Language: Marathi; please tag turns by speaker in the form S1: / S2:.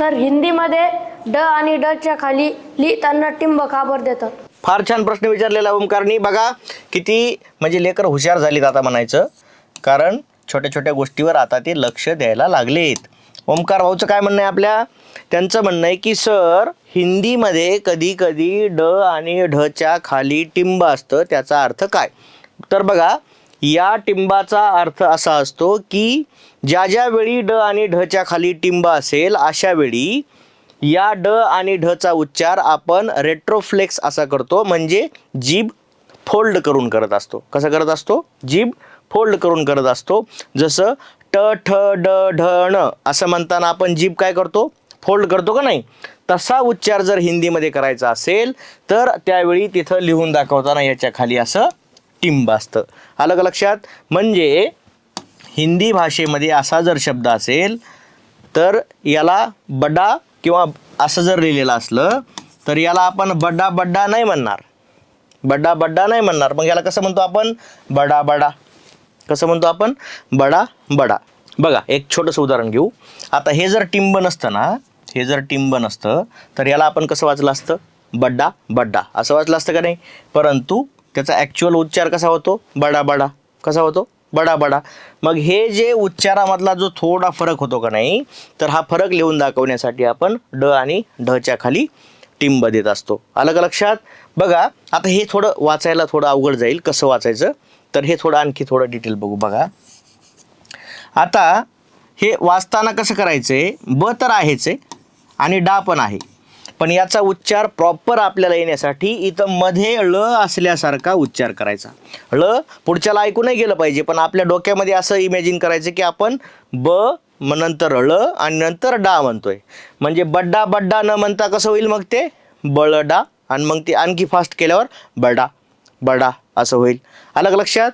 S1: सर हिंदीमध्ये ड आणि ड च्या खाली लिहिताना टिंब का बरं देतात.
S2: फार छान प्रश्न विचारलेला ओमकारनी बघा किती म्हणजे लेकर हुशार झालीत आता म्हणायचं. कारण छोट्या छोट्या गोष्टीवर आता ते लक्ष द्यायला लागलेत. ओमकार भाऊचं काय म्हणणं आहे आपल्या? त्यांचं म्हणणं आहे की सर हिंदीमध्ये कधी कधी ड आणि ढच्या खाली टिंब असतं. त्याचा अर्थ काय? तर बघा या टिंबाचा अर्थ असा असतो की ज्या ज्या वेळी ड आणि ढच्या खाली टिंब असेल अशा वेळी या ड आणि ढचा उच्चार आपण रेट्रोफ्लेक्स असा करतो. म्हणजे जीभ फोल्ड करून करत असतो. कसं करत असतो? जीभ फोल्ड करून करत असतो. जसं ट ठ ड ढ ण असं म्हणताना आपण जीभ काय करतो? फोल्ड करतो का नाही? तसा उच्चार जर हिंदीमध्ये करायचा असेल तर त्यावेळी तिथं लिहून दाखवताना याच्या खाली असं टिंब असतं. आलं का लक्षात? म्हणजे हिंदी भाषेमध्ये असा जर शब्द असेल तर याला बड्डा किंवा असं जर लिहिलेलं असलं तर याला आपण बड्डा बड्डा नाही म्हणणार. बड्डा बड्डा नाही म्हणणार. मग याला कसं म्हणतो आपण? बडा बडा. कसं म्हणतो आपण? बडा बडा. बघा एक छोटंसं उदाहरण घेऊ. आता हे जर टिंब नसतं ना हे जर टिंब नसतं तर याला आपण कसं वाचलं असतं? बड्डा बड्डा असं वाचलं असतं का नाही? परंतु त्याचा ॲक्च्युअल उच्चार कसा होतो? बडा बडा. कसा होतो? बडा बडा. मग हे जे उच्चारामधला जो थोडा फरक होतो का नाही तर हा फरक लिहून दाखवण्यासाठी आपण ड आणि ढच्या खाली टिंब देत असतो. आलं का लक्षात? बघा आता हे थोडं वाचायला थोडं अवघड जाईल. कसं वाचायचं? तर हे थोडं आणखी थोडं डिटेल बघू बघा. आता हे वाचताना कसं करायचं आहे ब तर आहेच आहे आणि डा पण आहे. पण याचा उच्चार प्रॉपर आपल्याला येण्यासाठी इथं मध्ये ळ असल्यासारखा उच्चार करायचा. ळ पुढच्याला ऐकू नाही गेलं पाहिजे पण आपल्या डोक्यामध्ये असं इमॅजिन करायचं की आपण ब मग नंतर ळ आणि नंतर डा म्हणतोय. म्हणजे बड्डा बड्डा न म्हणता कसं होईल मग ते? बळडा. आणि मग ते आणखी फास्ट केल्यावर बडा. बडा असं होईल. आलं लक्षात?